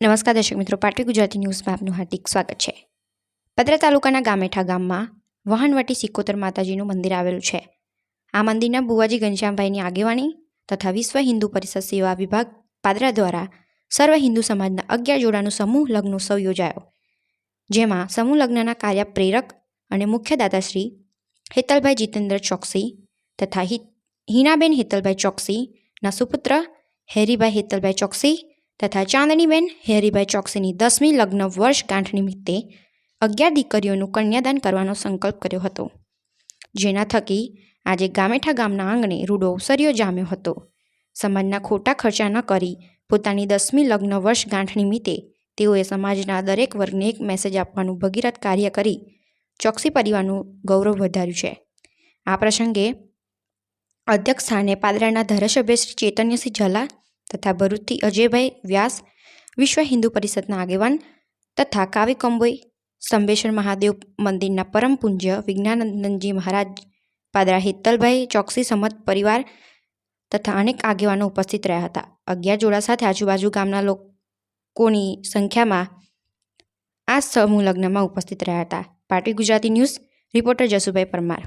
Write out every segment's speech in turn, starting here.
નમસ્કાર દર્શક મિત્રો પાટવી ગુજરાતી ન્યૂઝમાં આપનું હાર્દિક સ્વાગત છે. પદરા તાલુકાના ગામેઠા ગામમાં વહાણવટી સિકોતર માતાજીનું મંદિર આવેલું છે. આ મંદિરના બુવાજી ઘનશ્યામભાઈની આગેવાની તથા વિશ્વ હિન્દુ પરિષદ સેવા વિભાગ પાદરા દ્વારા સર્વ હિન્દુ સમાજના અગિયાર જોડાનું સમૂહ લગ્નોત્સવ યોજાયો. જેમાં સમૂહ લગ્નના કાર્ય પ્રેરક અને મુખ્ય દાદાશ્રી હેતલભાઈ જીતેન્દ્ર ચોકસી તથા હિનાબેન હેતલભાઈ ચોકસીના સુપુત્ર હેરીભાઈ હેતલભાઈ ચોકસી તથા ચાંદનીબેન, હેરીભાઈ ચોકસીની દસમી લગ્ન વર્ષ ગાંઠ નિમિત્તે અગિયાર દીકરીઓનું કન્યાદાન કરવાનો સંકલ્પ કર્યો હતો. જેના થકી આજે ગામેઠા ગામના આંગણે રૂડો અવસર્યો જામ્યો હતો. સમાજના ખોટા ખર્ચા ન કરી પોતાની દસમી લગ્ન વર્ષ ગાંઠ નિમિત્તે તેઓએ સમાજના દરેક વર્ગને એક મેસેજ આપવાનું ભગીરથ કાર્ય કરી ચોકસી પરિવારનું ગૌરવ વધાર્યું છે. આ પ્રસંગે અધ્યક્ષ સ્થાને પાદરાના ધારાસભ્ય શ્રી ચેતન્યસિંહ ઝાલા તથા ભરૂચથી અજયભાઈ વ્યાસ, વિશ્વ હિન્દુ પરિષદના આગેવાન તથા કાવી કંબોઈ સંબેશ્વર મહાદેવ મંદિરના પરમ પૂજ્ય વિજ્ઞાનંદનજી મહારાજ, પાદરા હેતલભાઈ ચોકસી સમત પરિવાર તથા અનેક આગેવાનો ઉપસ્થિત રહ્યા હતા. અગિયાર જોડા સાથે આજુબાજુ ગામના લોકોની સંખ્યામાં આ સમૂહ લગ્નમાં ઉપસ્થિત રહ્યા હતા. પાટવી ગુજરાતી ન્યૂઝ, રિપોર્ટર જસુભાઈ પરમાર.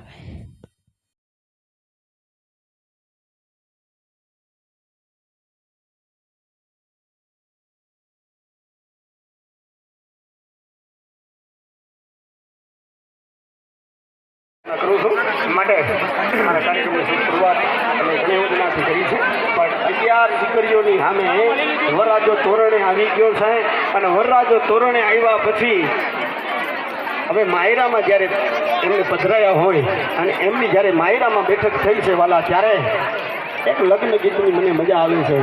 કરું છું માટે મારા કાર્યક્રમની શરૂઆત અમે ઘણી યોજનાથી કરી છે. પણ અગિયાર દીકરીઓની સામે વરરાજો તોરણે આવી ગયો છે અને વરરાજો તોરણે આવ્યા પછી હવે માયરામાં જ્યારે એમને પધરાયા હોય અને એમની જ્યારે માયરામાં બેઠક થઈ છે વાલા, ત્યારે એક લગ્ન ગીતની મને મજા આવે છે.